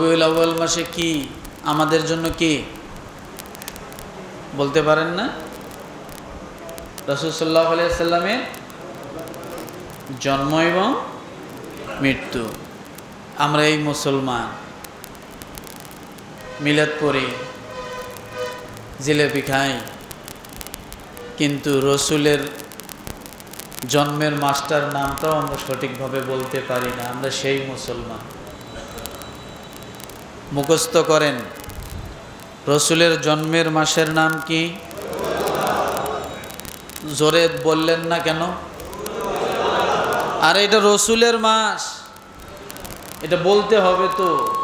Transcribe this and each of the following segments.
রবিউল মাসে কি আমাদের জন্য কি? বলতে পারেন না? রসুল্লাহ আলিয়াল্লামের জন্ম এবং মৃত্যু। আমরা এই মুসলমান। মিলাদ পড়ি, জিলেপি খাই, কিন্তু রসুলের জন্মের মাস্টার নামটাও আমরা সঠিকভাবে বলতে পারি না। আমরা সেই মুসলমান। মুখস্থ করেন। রসুলের জন্মের মাসের নাম কি? জোরে বললেন না কেন? আর এটা রসুলের মাস। এটা বলতে হবে তো।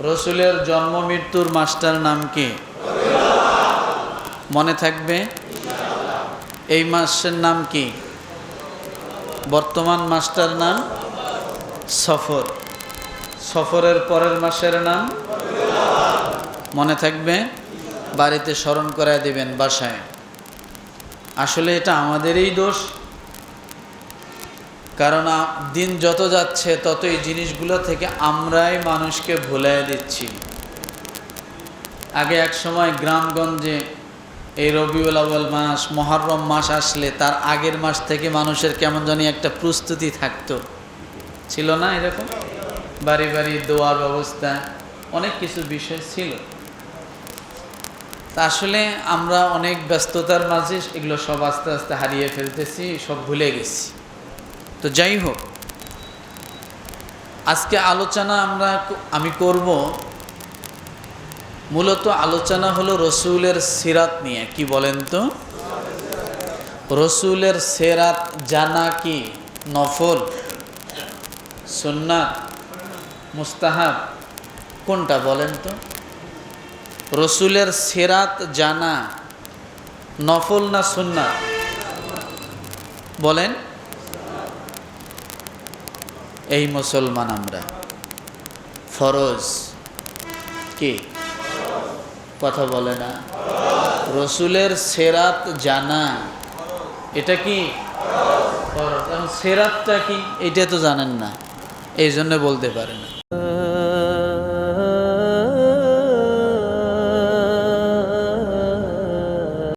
রসুলের জন্ম মৃত্যুর মাসটার নাম কি? মনে থাকবে? এই মাসের নাম কি? বর্তমান মাসটার নাম সফর। সফরের পরের মাসের নাম? মনে থাকবে? বাড়িতে স্মরণ করায় দিবেন বাসায়। আসলে এটা আমাদেরই দোষ। কারণ দিন যত যাচ্ছে তত এই জিনিসগুলো থেকে আমরাই মানুষকে ভুলাই দিচ্ছি। আগে এক সময় গ্রামগঞ্জে এই রবিউল আউ্বাল মাস, মহরম মাস আসলে, তার আগের মাস থেকে মানুষের কেমন জানি একটা প্রস্তুতি থাকতো। ছিল না এরকম? বাড়ি বাড়ি দোয়ার ব্যবস্থা, অনেক কিছু বিষয় ছিল। তা আসলে আমরা অনেক ব্যস্ততার মাঝে এগুলো সব আস্তে আস্তে হারিয়ে ফেলতেছি, সব ভুলে গেছি। তো যাই হোক, আজকে আলোচনা আমরা আমি করব মূলত আলোচনা হলো রসুলের সিরাত নিয়ে, কি বলেন তো? রসুলের সেরাত জানা কি? নফল? সুন্নাত? মুস্তাহাব, কোনটা বলেন তো? রসুলের সেরাত জানা, নফল না সুন্না বলেন। এই মুসলমান আমরা। ফরজ। কি? কথা বলে না। রসুলের সেরাত জানা। এটা কি? সেরাতটা কি? এটা তো জানেন না। এই জন্য বলতে পারে না।